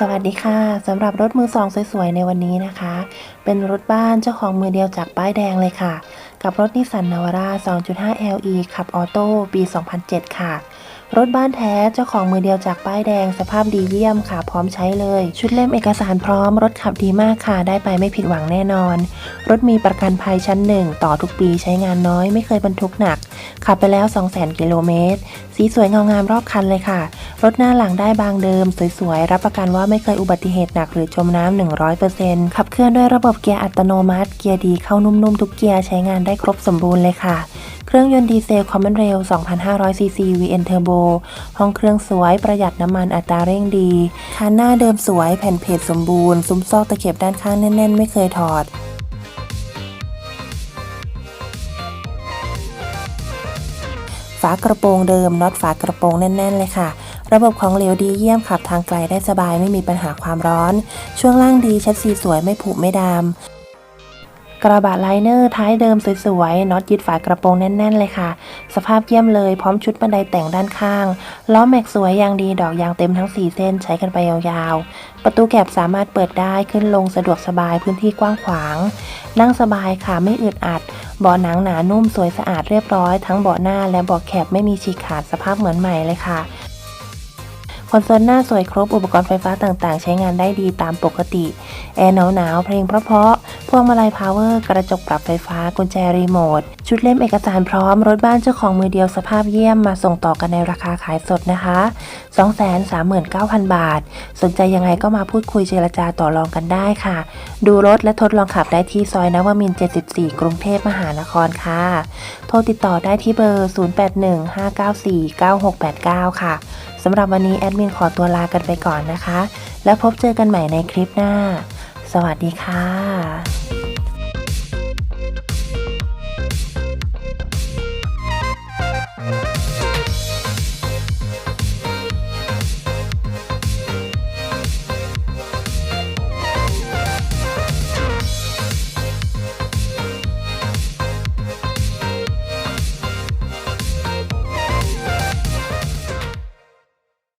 สวัสดีค่ะสำหรับรถมือสองสวยๆในวันนี้นะคะ เป็นรถบ้านเจ้าของมือเดียวจากป้ายแดงเลยค่ะ กับรถนิสสันนาวาร่า 2.5 LE ขับออโต้ปี 2007 ค่ะ รถบ้านแท้เจ้าของมือเดียวจากป้ายแดงสภาพดีเยี่ยมค่ะ พร้อมใช้เลย ชุดเล่มเอกสารพร้อมรถขับดีมากค่ะ ได้ไปไม่ผิดหวังแน่นอน รถมีประกันภัยชั้นหนึ่งต่อทุกปีใช้งานน้อยไม่เคยบรรทุกหนัก ขับไปแล้ว 200,000 กิโลเมตร สีสวยเงางามรอบคันเลยค่ะ รถหน้าหลังได้บางเดิม สวยๆ รับประกันว่าไม่เคยอุบัติเหตุหนักหรือจมน้ำ100%ขับเคลื่อนด้วยระบบเกียร์อัตโนมัติ เกียร์ดีเข้านุ่มๆ ทุกเกียร์ใช้งานได้ครบสมบูรณ์เลยค่ะเครื่องยนต์ดีเซลคอมมอนเรล 2,500 ซีซี VN Turbo ห้องเครื่องสวยประหยัดน้ำมันอัตราเร่งดีคันหน้าเดิมสวยแผ่นเพจสมบูรณ์ ซุ้มซอกตะเข็บด้านข้างแน่น ๆ ไม่เคยถอดากระโปรงเดิมน็อตฝากระโปรงแน่น ๆ เลยค่ะ ระบบของเหลวดีเยี่ยมขับทางไกลได้สบายไม่มีปัญหาความร้อน ช่วงล่างดีชัดซีสวยไม่ผุไม่ดำ กระบะไลเนอร์ท้ายเดิมสวยๆ น็อตยึดฝากระโปรงแน่น ๆ เลยค่ะ สภาพเยี่ยมเลยพร้อมชุดบันไดแต่งด้านข้าง ล้อแม็กสวยยางดีดอกยางเต็มทั้ง 4 เส้นใช้กันไปยาวๆ ประตูแก็บสามารถเปิดได้ขึ้นลงสะดวกสบายพื้นที่กว้างขวาง นั่งสบายค่ะไม่อึดอัดเบาะหนังหนานุ่มสวยสะอาดเรียบร้อย ทั้งเบาะหน้าและเบาะแคบไม่มีฉีกขาดสภาพเหมือนใหม่เลยค่ะคอนโซลหน้าสวยครบอุปกรณ์ไฟฟ้าต่างๆ ใช้งานได้ดีตามปกติ แอร์หนาวๆเพลงเพราะ พวงมาลัยพาวเวอร์กระจกปรับไฟฟ้ากุญแจรีโมท ชุดเล่มเอกสารพร้อม รถบ้านเจ้าของมือเดียวสภาพเยี่ยมมาส่งต่อกันในราคาขายสดนะคะ 239,000 บาท สนใจยังไงก็มาพูดคุยเจรจาต่อรองกันได้ค่ะ ดูรถและทดลองขับได้ที่ซอยนวมิน 74 กรุงเทพมหานครค่ะ โทรติดต่อได้ที่เบอร์ 0815949689 ค่ะสำหรับวันนี้แอดมินขอตัวลากันไปก่อนนะคะ แล้วพบเจอกันใหม่ในคลิปหน้า สวัสดีค่ะ